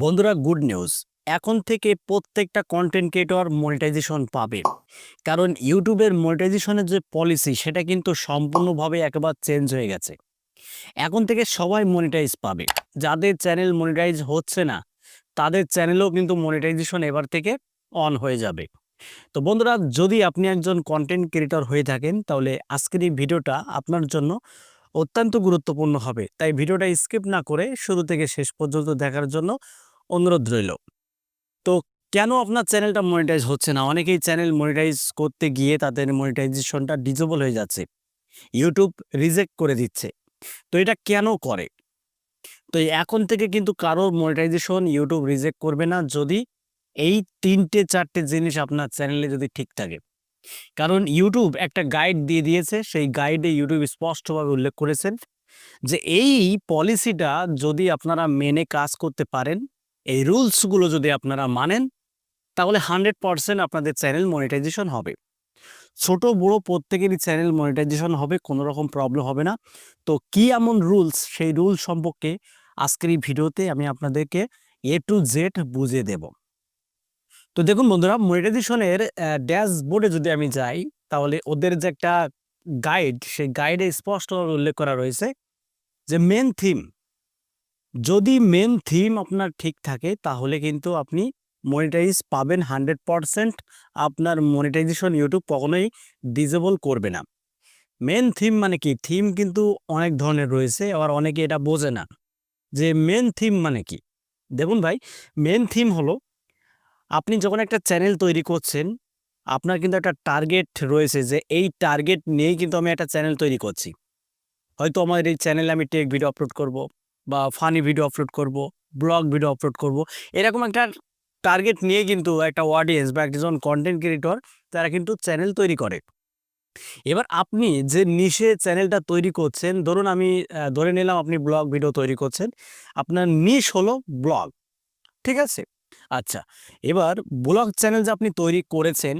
বন্ধুরা good news এখন থেকে প্রত্যেকটা কন্টেন্ট ক্রিয়েটর মনিটাইজেশন পাবে। কারণ ইউটিউবের মনিটাইজেশনের যে পলিসি সেটা কিন্তু সম্পূর্ণভাবে একবার চেঞ্জ হয়ে গেছে। এখন থেকে সবাই মনিটাইজ পাবে। যাদের চ্যানেল মনিটাইজ হচ্ছে না, তাদের চ্যানেলও কিন্তু মনিটাইজেশন এবার থেকে অন হয়ে যাবে। তো বন্ধুরা, যদি আপনি একজন কন্টেন্ট ক্রিয়েটর হয়ে থাকেন, তাহলে আজকের এই ভিডিওটা আপনার জন্য অত্যন্ত গুরুত্বপূর্ণ হবে। তাই ভিডিওটা স্কিপ না করে শুরু থেকে শেষ পর্যন্ত দেখার জন্য অনুরোধ রইল। তো কেন আপনার চ্যানেলটা মনিটাইজ হচ্ছে না? অনেকেই চ্যানেল মনিটাইজ করতে গিয়ে তাদের মনিটাইজেশনটা ডিজেবল হয়ে যাচ্ছে। ইউটিউব রিজেক্ট করে দিচ্ছে। তো এটা কেন করে? তো এখন থেকে কিন্তু কারোর মনিটাইজেশন ইউটিউব রিজেক্ট করবে না যদি এই তিনটে, চারটে জিনিস আপনার চ্যানেলে যদি ঠিক থাকে। কারণ ইউটিউব একটা গাইড দিয়ে দিয়েছে, সেই গাইডে ইউটিউব স্পষ্টভাবে উল্লেখ করেছেন যে এই পলিসিটা যদি আপনারা মেনে কাজ করতে পারেন এই রুলসগুলো যদি আপনারা মানেন, তাহলে হান্ড্রেড পারসেন্ট আপনাদের চ্যানেল মনিটাইজেশন হবে। ছোট, বড় প্রত্যেকেরই চ্যানেল মনিটাইজেশন হবে, কোনো রকম প্রবলেম হবে না। তো কি এমন রুলস, সেই রুল সম্পর্কে আজকের এই ভিডিওতে আমি আপনাদেরকে এ টু জেড বুঝিয়ে দেব। তো দেখুন বন্ধুরা, মনিটাইজেশনের ড্যাশবোর্ডে যদি আমি যাই, তাহলে ওদের যে একটা গাইড, সেই গাইডে স্পষ্ট উল্লেখ করা রয়েছে যে মেন থিম যদি মেন থিম আপনার ঠিক থাকে, তাহলে কিন্তু আপনি মনিটাইজ পাবেন হান্ড্রেড পারসেন্ট আপনার মনিটাইজেশন ইউটিউব কখনোই ডিজেবল করবে না। মেন থিম মানে কি? থিম কিন্তু অনেক ধরনের রয়েছে, আবার অনেকে এটা বোঝে না। যে মেন থিম মানে কি? দেখুন ভাই মেন থিম হলো, আপনি যখন একটা চ্যানেল তৈরি করছেন, আপনার কিন্তু একটা টার্গেট রয়েছে যে এই টার্গেট নিয়েই কিন্তু আমি একটা চ্যানেল তৈরি করছি। হয়তো আমার এই চ্যানেলে আমি টেক ভিডিও আপলোড করব। বা ফানি ভিডিও আপলোড করব ব্লগ ভিডিও আপলোড করব, এরকম একটা টার্গেট নিয়ে কিন্তু একটা অডিয়েন্স বা একজন কন্টেন্ট ক্রিয়েটর তারা কিন্তু চ্যানেল তৈরি করে। এবার আপনি যে নিশে চ্যানেলটা তৈরি করছেন, ধরুন আমি ধরে নিলাম আপনি ব্লগ ভিডিও তৈরি করছেন, আপনার নিশ হলো ব্লগ ঠিক আছে? আচ্ছা এবার ব্লগ চ্যানেল যে আপনি তৈরি করেছেন,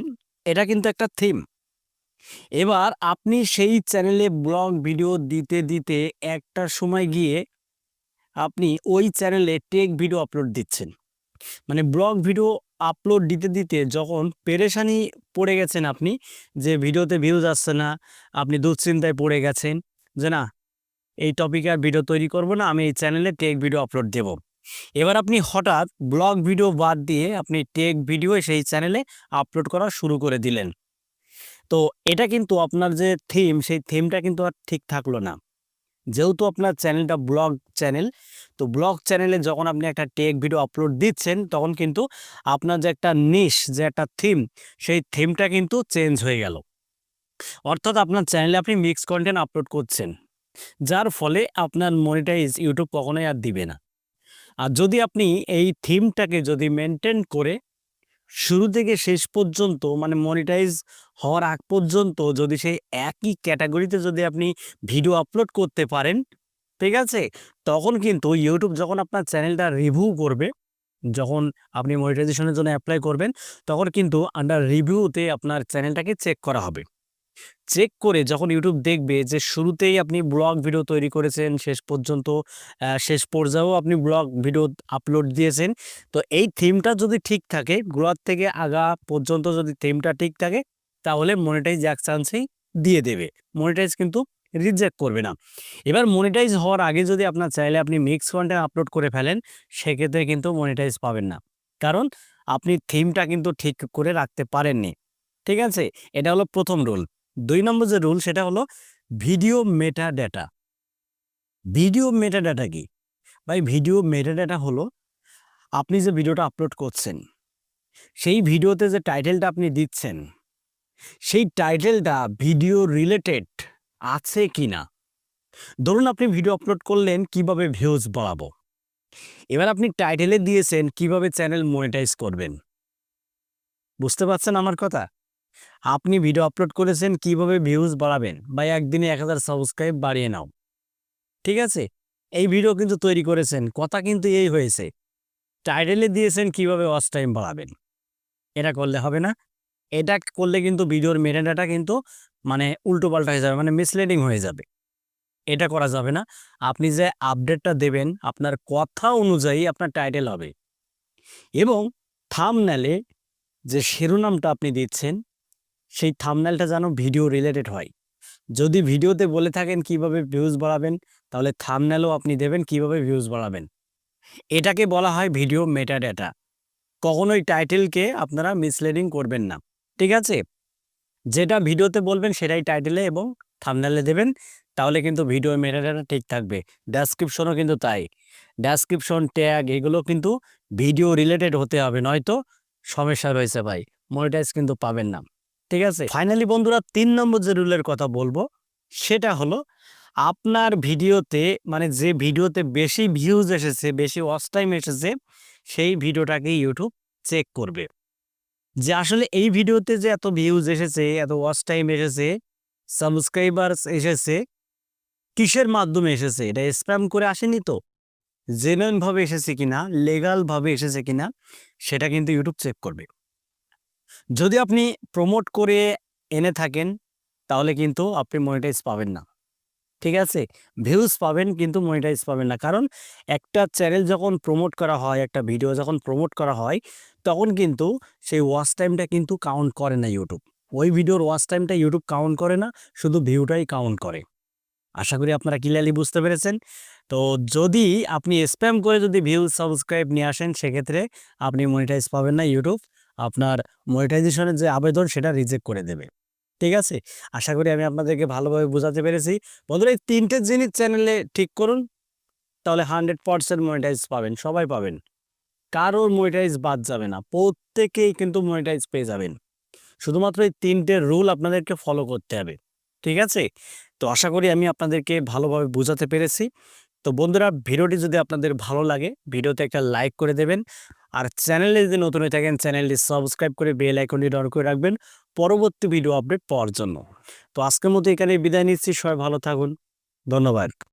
এটা কিন্তু একটা থিম এবার আপনি সেই চ্যানেলে ব্লগ ভিডিও দিতে দিতে একটা সময় গিয়ে আপনি ওই চ্যানেলে টেক ভিডিও আপলোড দিচ্ছেন। মানে ব্লগ ভিডিও আপলোড দিতে দিতে যখন পেরেশানি পড়ে গেছেন আপনি, যে ভিডিওতে ভিউজ আসছে না, আপনি দুশ্চিন্তায় পড়ে গেছেন, যে না, এই টপিকে আর ভিডিও তৈরি করব না, আমি এই চ্যানেলে টেক ভিডিও আপলোড দেব। এবার আপনি হঠাৎ ব্লগ ভিডিও বাদ দিয়ে আপনি টেক ভিডিও সেই চ্যানেলে আপলোড করা শুরু করে দিলেন। তো এটা কিন্তু আপনার যে থিম সেই থিমটা কিন্তু আর ঠিক থাকল না। যেহেতু আপনার চ্যানেলটা ব্লগ চ্যানেল, তো ব্লগ চ্যানেলে যখন আপনি একটা টেক ভিডিও আপলোড দিচ্ছেন, তখন কিন্তু আপনার যে একটা নিশ যে একটা থিম সেই থিমটা কিন্তু চেঞ্জ হয়ে গেল। অর্থাৎ আপনার চ্যানেলে আপনি মিক্স কন্টেন্ট আপলোড করছেন, যার ফলে আপনার মনিটাইজ ইউটিউব কখনোই আর দিবে না। আর যদি আপনি এই থিমটাকে যদি মেনটেন করে শুরু থেকে শেষ পর্যন্ত মানে মনিটাইজ হওয়ার আগ পর্যন্ত যদি সেই একই ক্যাটাগরিতে যদি আপনি ভিডিও আপলোড করতে পারেন, ঠিক আছে? তখন কিন্তু ইউটিউব যখন আপনার চ্যানেলটা রিভিউ করবে, যখন আপনি মনিটাইজেশনের জন্য অ্যাপ্লাই করবেন, তখন কিন্তু আন্ডার রিভিউতে আপনার চ্যানেলটাকে চেক করা হবে। চেক করে যখন ইউটিউব দেখবে যে শুরুতেই আপনি ব্লগ ভিডিও তৈরি করেছেন, শেষ পর্যন্ত শেষ পর্যায়েও আপনি ব্লগ ভিডিও আপলোড দিয়েছেন। তো এই থিমটা যদি ঠিক থাকে গোড়ার থেকে আগা পর্যন্ত যদি থিমটা ঠিক থাকে, তাহলে মনিটাইজ এক চান্সেই দিয়ে দেবে। মনিটাইজ কিন্তু রিজেক্ট করবে না। এবার মনিটাইজ হওয়ার আগে যদি আপনার চাইলে আপনি মিক্স কন্টেন্ট আপলোড করে ফেলেন, সেক্ষেত্রে কিন্তু মনিটাইজ পাবেন না। কারণ আপনি থিমটা কিন্তু ঠিক করে রাখতে পারেননি। ঠিক আছে? এটা হলো প্রথম রুল দুই নম্বর যে রুল সেটা হলো video metadata video metadata কি? ভাই, ভিডিও মেটা ডেটা হলো আপনি যে ভিডিওটা আপলোড করছেন, সেই ভিডিওতে যে টাইটেলটা আপনি দিচ্ছেন, সেই টাইটেলটা ভিডিও রিলেটেড আছে কি না? ধরুন আপনি ভিডিও আপলোড করলেন, কীভাবে ভিউজ বাড়াবো? এবার আপনি টাইটেলে দিয়েছেন, কীভাবে চ্যানেল মনিটাইজ করবেন? বুঝতে পারছেন আমার কথা? আপনি ভিডিও আপলোড করেছেন, কীভাবে ভিউজ বাড়াবেন? বা একদিনে এক হাজার সাবস্ক্রাইব বাড়িয়ে নাও। ঠিক আছে? এই ভিডিও কিন্তু তৈরি করেছেন। কথা কিন্তু এই হয়েছে। টাইটেলে দিয়েছেন, কীভাবে ওয়াচ টাইম বাড়াবেন। এটা করলে হবে না। এটা করলে কিন্তু ভিডিওর মেটাডাটা কিন্তু মানে উল্টো পাল্টা হয়ে যাবে মানে মিসলিডিং হয়ে যাবে। এটা করা যাবে না। আপনি যে আপডেটটা দেবেন, আপনার কথা অনুযায়ী আপনার টাইটেল হবে। এবং থামনেলে যে শিরোনামটা আপনি দিচ্ছেন সেই থামনেলটা যেন ভিডিও রিলেটেড হয়। যদি ভিডিওতে বলে থাকেন কীভাবে ভিউজ বাড়াবেন, তাহলে থামনেলও আপনি দেবেন কীভাবে ভিউজ বাড়াবেন। এটাকে বলা হয় ভিডিও মেটা ডেটা কখনোই টাইটেলকে আপনারা মিসলিডিং করবেন না, ঠিক আছে? যেটা ভিডিওতে বলবেন সেটাই টাইটেলে এবং থামনেলে দেবেন, তাহলে কিন্তু ভিডিও মেটা ডেটা ঠিক থাকবে। ডেসক্রিপশনও কিন্তু তাই। ডেসক্রিপশন ট্যাগ এগুলো কিন্তু ভিডিও রিলেটেড হতে হবে, নয়তো সমস্যা রয়েছে ভাই। মনিটাইজ কিন্তু পাবেন না। ঠিক আছে? ফাইনালি বন্ধুরা, তিন নম্বর যে রুলের কথা বলব, সেটা হলো আপনার ভিডিওতে মানে যে ভিডিওতে বেশি ভিউজ এসেছে, বেশি ওয়াচ টাইম এসেছে, সেই ভিডিওটাকে ইউটিউব চেক করবে। যে আসলে এই ভিডিওতে যে এত ভিউজ এসেছে, এত ওয়াচ টাইম এসেছে সাবস্ক্রাইবার্স এসেছে, কিসের মাধ্যমে এসেছে? এটা স্প্যাম করে আসেনি তো? জেনুইন ভাবে এসেছে কিনা লিগাল ভাবে এসেছে কিনা, সেটা কিন্তু ইউটিউব চেক করবে। যদি আপনি প্রমোট করে এনে থাকেন, তাহলে কিন্তু আপনি মনিটাইজ পাবেন না। ঠিক আছে? ভিউজ পাবেন কিন্তু মনিটাইজ পাবেন না। কারণ একটা চ্যানেল যখন প্রমোট করা হয়, একটা ভিডিও যখন প্রমোট করা হয়, তখন কিন্তু সেই ওয়াচ টাইমটা কিন্তু কাউন্ট করে না ইউটিউব ওই ভিডিওর ওয়াচ টাইমটা ইউটিউব কাউন্ট করে না, শুধু ভিউটাই কাউন্ট করে। আশা করি আপনারা ক্লিয়ারলি বুঝতে পেরেছেন। তো যদি আপনি স্প্যাম করে যদি ভিউ সাবস্ক্রাইব নিয়ে আসেন, সেক্ষেত্রে আপনি মনিটাইজ পাবেন না ইউটিউব আপনার মনিটাইজেশনের যে আবেদন, সেটা রিজেক্ট করে দেবে। ঠিক আছে? আশা করি আমি আপনাদেরকে ভালোভাবে বোঝাতে পেরেছি। বন্ধুরা, এই তিনটে জিনিস চ্যানেলে ঠিক করুন, তাহলে হান্ড্রেড পারসেন্ট মনিটাইজ পাবেন, সবাই পাবেন। কারোর মনিটাইজ বাদ যাবে না, প্রত্যেকেই কিন্তু মনিটাইজ পেয়ে যাবেন। শুধুমাত্র এই তিনটে রুল আপনাদেরকে ফলো করতে হবে। ঠিক আছে? তো আশা করি আমি আপনাদেরকে ভালোভাবে বোঝাতে পেরেছি। তো বন্ধুরা, ভিডিওটি যদি আপনাদের ভালো লাগে, ভিডিওতে একটা লাইক করে দেবেন। আর চ্যানেলে যদি নতুন হয়ে থাকেন, চ্যানেলটি সাবস্ক্রাইব করে বেল আইকনটি অন করে রাখবেন পরবর্তী ভিডিও আপডেট পাওয়ার জন্য। তো আজকের মতো এখানে বিদায় নিচ্ছি, সবাই ভালো থাকুন, ধন্যবাদ।